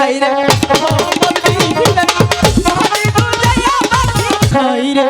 High রে high রে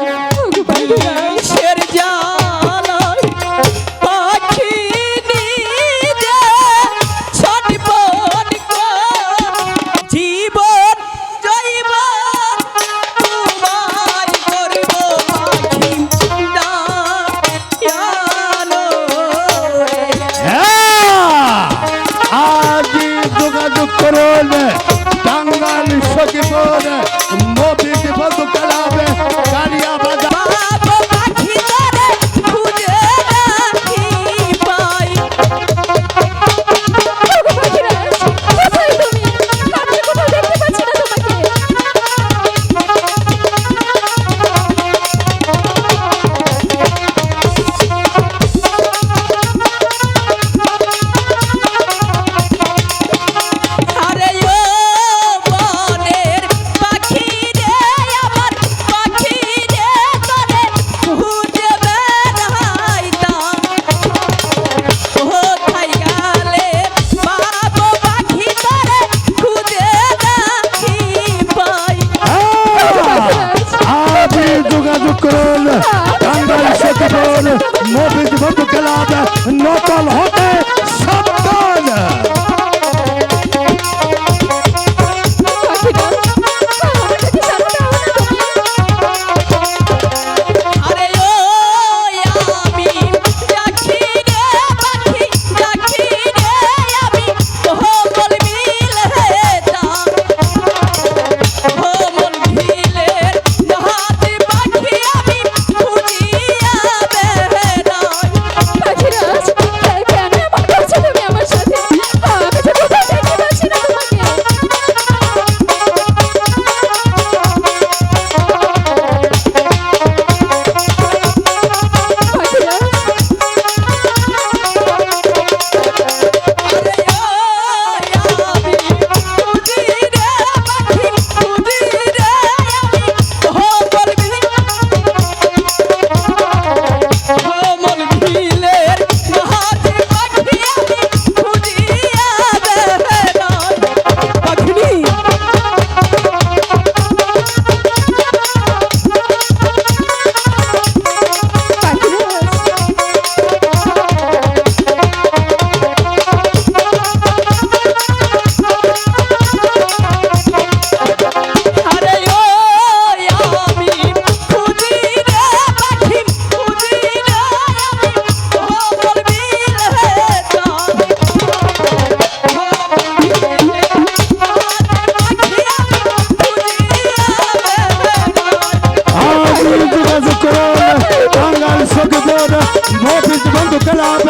मोबिंद बंधु क्लब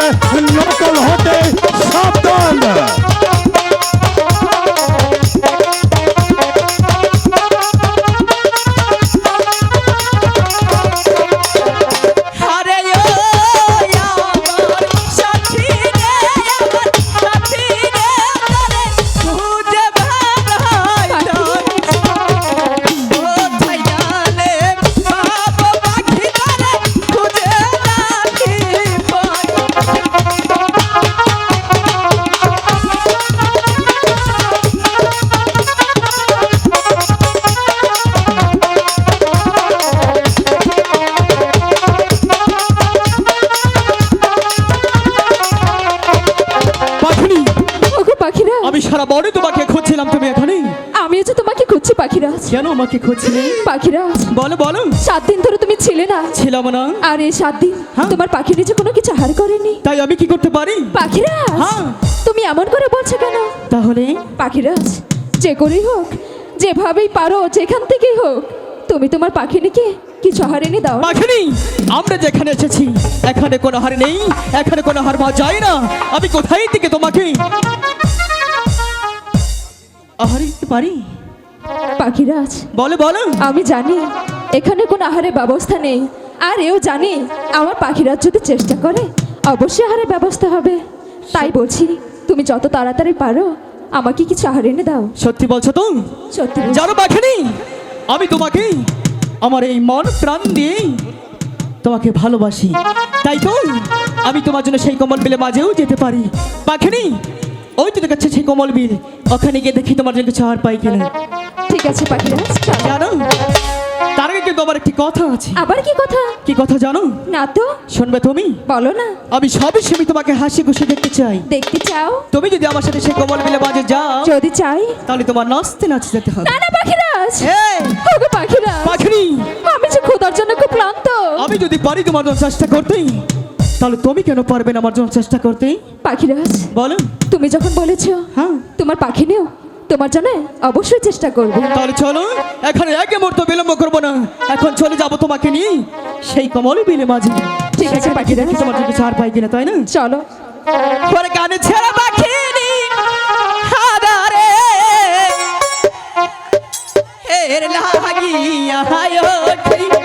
लोकल होते सावधान। কেন আমাকে খুঁজছিলে? পাখিরা বলো বলো। সাত দিন ধরে তুমি ছিলে না। ছিলাম না। আর এই সাত দিন। হ্যাঁ। তোমার পাখি নিচে কোনো কিছু হার করেনি। তাই আমি কি করতে পারি? পাখিরা হ্যাঁ। তুমি এমন করে বলছো কেন? তাহলে? পাখিরাজ যে করেই হোক যেভাবেই পারো যেখান থেকেই হোক তুমি তোমার পাখিনিকে কিছু হারেনি দাও পাখিনি আমরা যেখানে এসেছি এখানে কোনো হার নেই এখানে কোনো হার পাওয়া যায় না। আমি কোথায় থেকে তোমাকে আহারে পারি? পাখিরাজ বলো বলো। আমি জানি এখানে কোনো আহারের ব্যবস্থা নেই। আর এও জানি আমার পাখিরাজ যদি চেষ্টা করে অবশ্যই আহারের ব্যবস্থা হবে। তাই বলছি তুমি যত তাড়াতাড়ি পারো আমাকে কিছু আহার এনে দাও। সত্যি বলছো তো সত্যি। জানো পাখিনি? আমি তোমাকে আমার এই মন প্রাণ দিয়ে তোমাকে ভালোবাসি। তাই তো আমি তোমার জন্য সেই কমল বিলে মাঝেও যেতে পারি। পাখিনি? ওই তো দেখাচ্ছে সেই কমল ওখানে গিয়ে দেখি তোমার জন্য কিছু আর পাই কিনা। ঠিক আছে পাখিরাজ চলো। জানো তার আগে কিন্তু আমার একটি কথা আছে। আবার কি কথা? কি কথা জানো? না তো। শুনবে তুমি? বলো না। আমি সবই সেমি তোমাকে হাসি খুশি দেখতে চাই। দেখতে চাও? তুমি যদি আমার সাথে সেই কমল বিলে বাজে যাও যদি চাই? তাহলে তোমার নাচতে নাচতে যেতে হবে। না না পাখিরাজ এই, ওগো পাখিরাজ পাখিনি! আমি যে খোদার জন্য খুব ক্লান্ত। আমি যদি পারি তোমার জন্য চেষ্টা করতেই তাহলে তুমি কেন পারবে না আমার জন্য চেষ্টা করতে? পাখিরাজ বলো। তুমি যখন বলেছ হ্যাঁ। তোমার পাখি নেও তোমার জন্য অবশ্যই চেষ্টা করব। তাহলে চলো এখানে এক মুহূর্ত বিলম্ব করব না। এখন চলে যাব তোমাকে নিয়ে সেই কমল বিলে মাঝে। ঠিক আছে, পাখিরা। দেখি তোমার জন্য ছাড় পাই কিনা তাই না? চলো। ওর গানে ছেড়ে হাদারে। এর লাগিয়া ওঠে।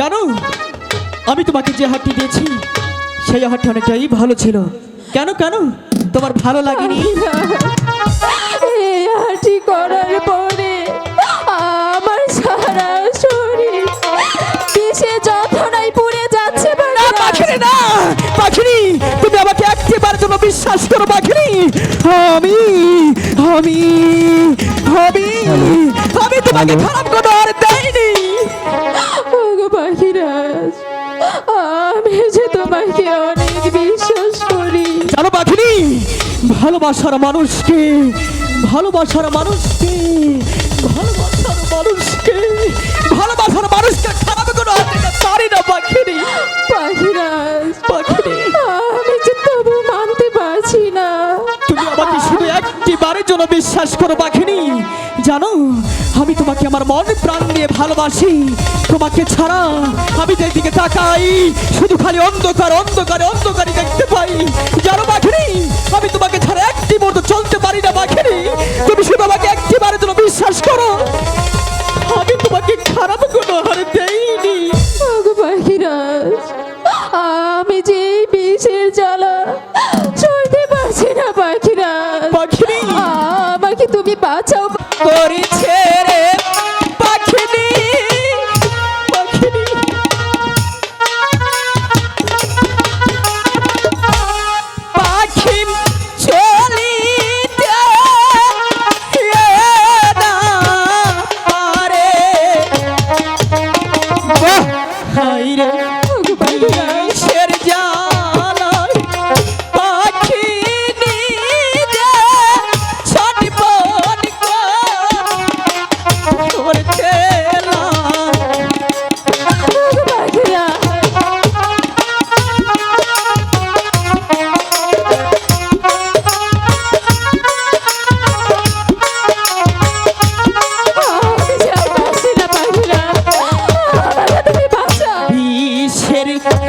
জানো আমি তোমাকে যে হাটটি দিয়েছি সেই হাটটি অনেকটাই ভালো ছিল। কেন কেন? তোমার ভালো লাগেনি? এই হাঁটি করার পরে আমার সারা শরীর কিসে যন্ত্রণায় পুড়ে যাচ্ছে পাখিনি না পাখিনি। তুমি আমাকে একটিবার জন্য বিশ্বাস করো পাখিনি। আমি আমি আমি আমি তোমাকে খারাপ কোনো আর দেয়নি তোমাকে অনেক বিশ্বাস করি। জানো বাঘিনি ভালোবাসার মানুষকে ভালোবাসার মানুষকে ভালোবাসার মানুষকে ভালোবাসার মানুষকে খারাপ করে পারি না পাখিরি পাখিরাজ পাখিরি আমি যে তবু মানতে পারছি না। তুমি আমাকে শুধু একটি বারের জন্য বিশ্বাস করো পাখিনি। জানো আমি তোমাকে আমার মন প্রাণ দিয়ে ভালোবাসি। তোমাকে ছাড়া আমি যেদিকে তাকাই শুধু খালি অন্ধকার অন্ধকারে অন্ধকারই দেখতে পাই। জানো পাখিনি আমি তোমাকে ছাড়া একটি মতো চলতে পারি না পাখিনি তুমি শুধু আমাকে একটি বারের জন্য বিশ্বাস করো। আমি তোমাকে খারাপ কোনো হারে দেইনি পাখিরাজ আমি যে বিষের জ্বালা সইতে পারছি না পাখিরাজ পাখিনি আমাকে তুমি বাঁচাও। করেছে বিষের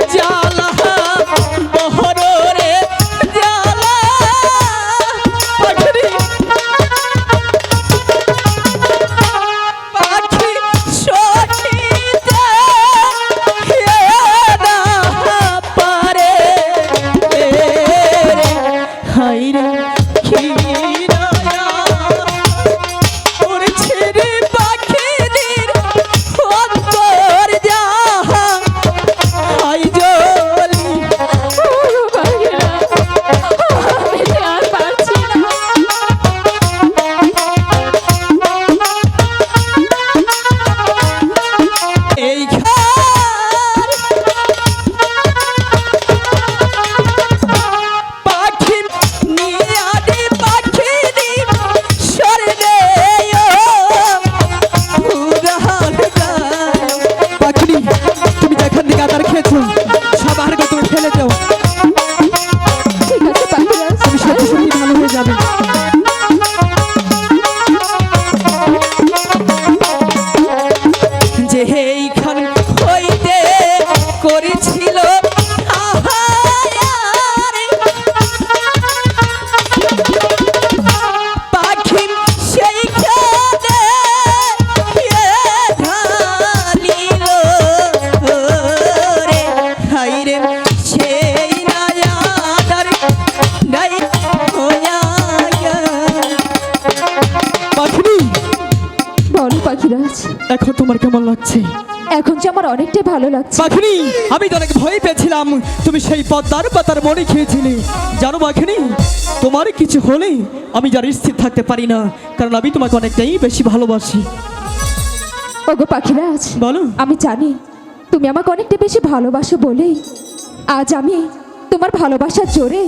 রে, সেই হইয়া পাখিরাজ। এখন তোমার কেমন লাগছে? এখন যে আমার অনেকটাই ভালো লাগছে। পাখিনি আমি তো অনেক ভয় পেয়েছিলাম। তুমি সেই পদ্মার পাতার মনে খেয়েছিলে। জানো পাখিনি তোমার কিছু হলে আমি যার স্থির থাকতে পারি না কারণ আমি তোমাকে অনেকটাই বেশি ভালোবাসি। ওগো পাখিরাজ বলো। আমি জানি তুমি আমাকে অনেকটা বেশি ভালোবাসো বলেই আজ আমি তোমার ভালোবাসার জোরে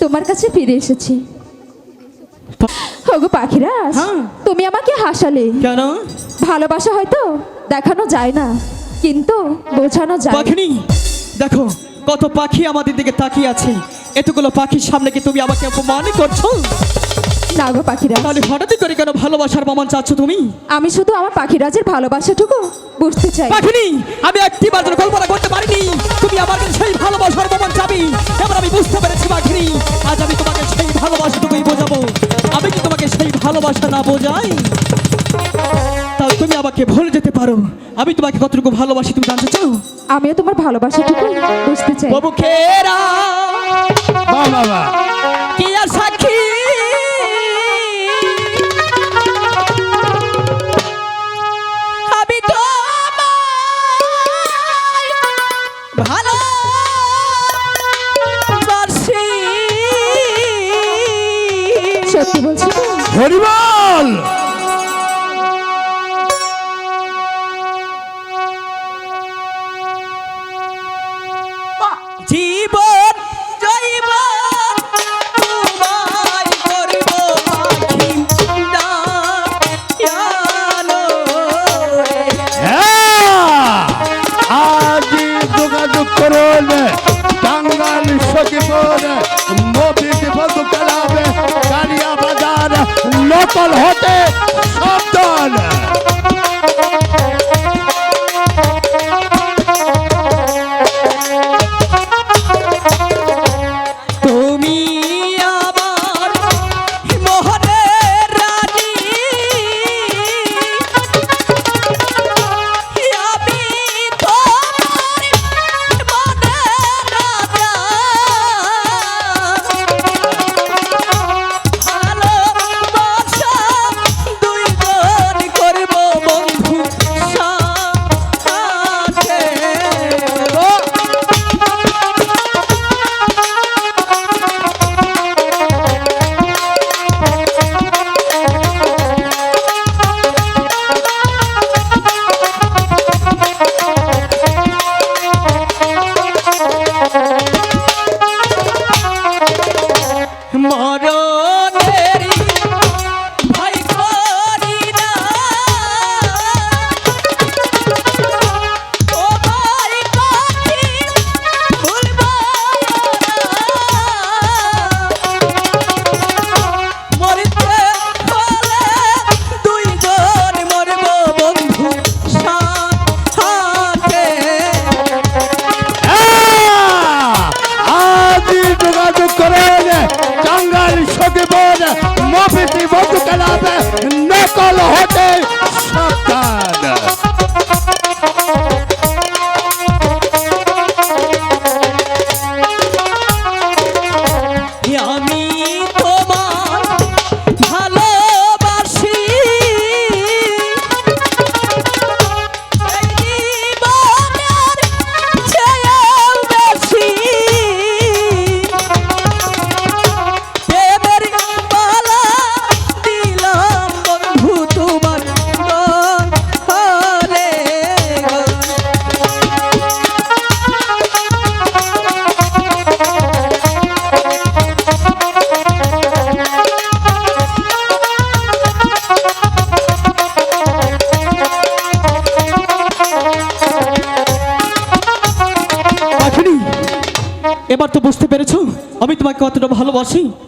তোমার কাছে ফিরে এসেছি। ওগো পাখিরা হ্যাঁ। তুমি আমাকে হাসালে। কেন? ভালোবাসা হয়তো দেখানো যায় না কিন্তু বোঝানো যায়। পাখিনি? দেখো কত পাখি আমাদের দিকে তাকিয়ে আছে। এতগুলো পাখির সামনে কি তুমি আমাকে অপমান করছ? না গো পাখিরাজ। তাহলে হঠাৎ করে কেন ভালোবাসার প্রমাণ চাচ্ছ তুমি? আমি শুধু আমার পাখিরাজের ভালোবাসাটুকু বুঝতে চাই। পাখিনি আমি একটি যেন কল্পনা করতে পারিনি তুমি আমার কাছে সেই ভালোবাসার প্রমাণ চাবি। এবার আমি বুঝতে পেরেছি পাখিনি আজ আমি তোমাকে সেই ভালোবাসাটুকুই বোঝাবো। আমি কি তোমাকে সেই ভালোবাসা না বোঝাই? তাও তুমি আমাকে ভুলে যেতে পারো। আমি তোমাকে কতটুকু ভালোবাসি তুমি জানতে চাও? আমিও তোমার ভালোবাসাটুকু বুঝতে চাই। বাবুকেরা বাহ বাহ বাহ। কি হরিবল!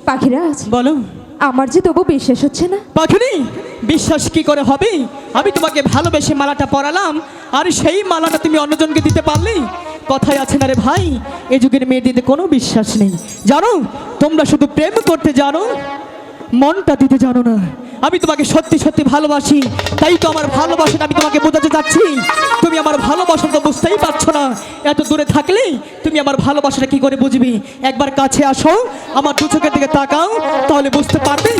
পাখিরাজ বলো। আমার যে তবু বিশ্বাস হচ্ছে না। পাখিনি বিশ্বাস কি করে হবে? আমি তোমাকে ভালোবেসে মালাটা পরালাম আর সেই মালাটা তুমি অন্যজনকে দিতে পারলে? কথাই আছে না রে ভাই এ যুগের মেয়েদের কোনো বিশ্বাস নেই। জানো তোমরা শুধু প্রেম করতে জানো মনটা দিতে জানো না। আমি তোমাকে সত্যি সত্যি ভালোবাসি। তাই তো আমার ভালোবাসাটা আমি তোমাকে বোঝাতে চাচ্ছি। তুমি আমার ভালোবাসা তো বুঝতেই পারছ না। এত দূরে থাকলেই তুমি আমার ভালোবাসাটা কি করে বুঝবি? একবার কাছে আসো আমার দু চোখের দিকে তাকাও তাহলে বুঝতে পারবে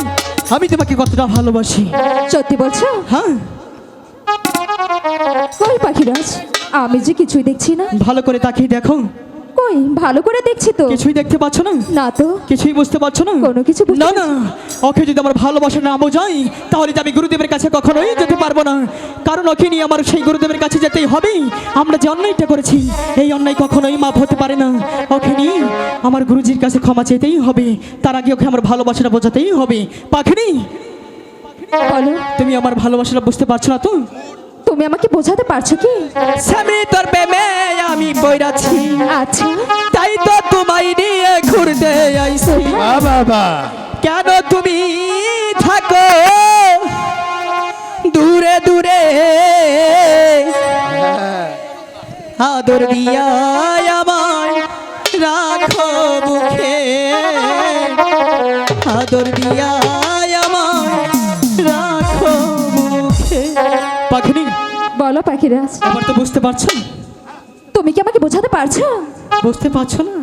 আমি তোমাকে কতটা ভালোবাসি। সত্যি বলছো? হ্যাঁ। পাখিরাজ? আমি যে কিছুই দেখছি না। ভালো করে তাকিয়ে দেখো। কই? ভালো করে দেখছি তো। কিছুই দেখতে পাচ্ছ না? না তো। কিছুই বুঝতে পারছ না? কোনো কিছু না না। ওকে যদি আমার ভালোবাসা না বোঝাই তাহলে আমি গুরুদেবের কাছে কখনোই যেতে পারব না। কারণ ওকে নিয়ে আমার সেই গুরুদেবের কাছে যেতেই হবে। আমরা যে অন্যায়টা করেছি এই অন্যায় কখনোই মাপ হতে পারে না। ওকে নিয়ে আমার গুরুজির কাছে ক্ষমা চেতেই হবে। তার আগে ওকে আমার ভালোবাসাটা বোঝাতেই হবে। পাখিনি তুমি আমার ভালোবাসাটা বুঝতে পারছ না তো? তুমি আমাকে বোঝাতে পারছ কি? স্বামী তোর প্রেমে আমি বইরাছি আচ্ছা। তাই তো তোমায় নিয়ে ঘুরতে আইছি। বাবা কেন তুমি থাকো? দূরে দূরে। আদর দিয়া আমায় রাখো মুখে। আদর দিয়া পাখিনি? বলো পাখিরাজ এবার তো বুঝতে পারছ তুমি কি আমাকে বোঝাতে পারছ? বুঝতে পারছ না?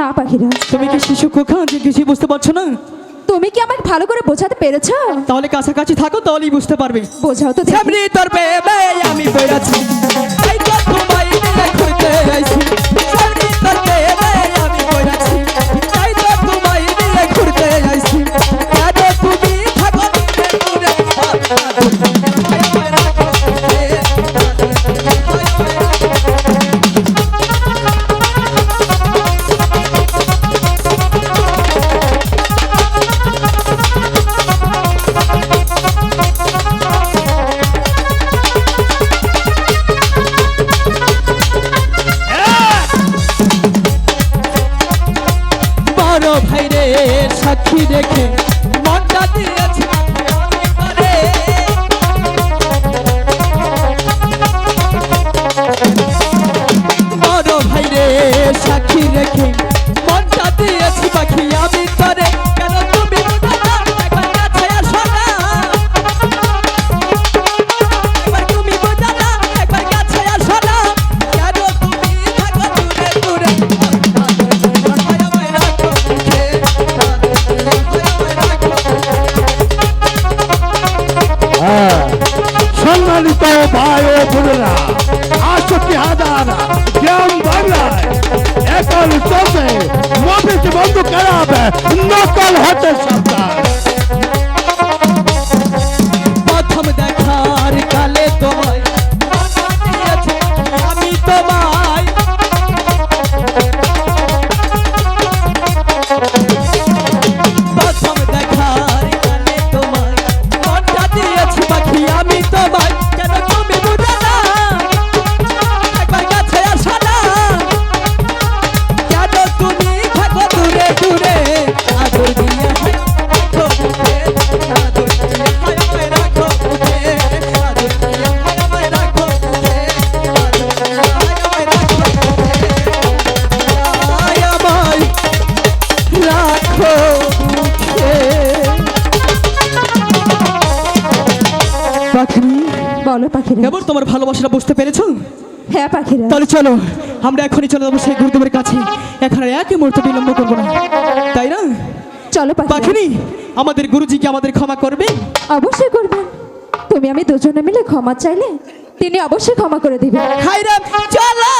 না পাখিরাজ তুমি কি শিশু খোকা যে কিছুই বুঝতে পারছ না? তুমি কি আমাকে ভালো করে বোঝাতে পেরেছ? তাহলে কাছাকাছি থাকো তাহলেই বুঝতে পারবে। বোঝাও তো দেখি। সামনে তোর পেয়ে আমি পেরেছি তো তোমায় দেখতে আইছি बायो बुनरा आशुक के हादाना, ज्ञान बंगला एकल और चौथे मोबित बंदूक खराब है नकल होते शब्दा तो তোমার ভালোবাসাটা বুঝতে পেরেছ? হ্যাঁ পাখিরা। তাহলে চলো আমরা এখনই চলে যাব সেই গুরুদেবের কাছে। এখন আর একই মুহূর্তে বিলম্ব করব না। তাই না? চলো পাখিনি আমাদের গুরুজিকে আমাদের ক্ষমা করবে? অবশ্যই করবে তুমি আমি দুজনে মিলে ক্ষমা চাইলে তিনি অবশ্যই ক্ষমা করে দিবেন। হাইরা চলো!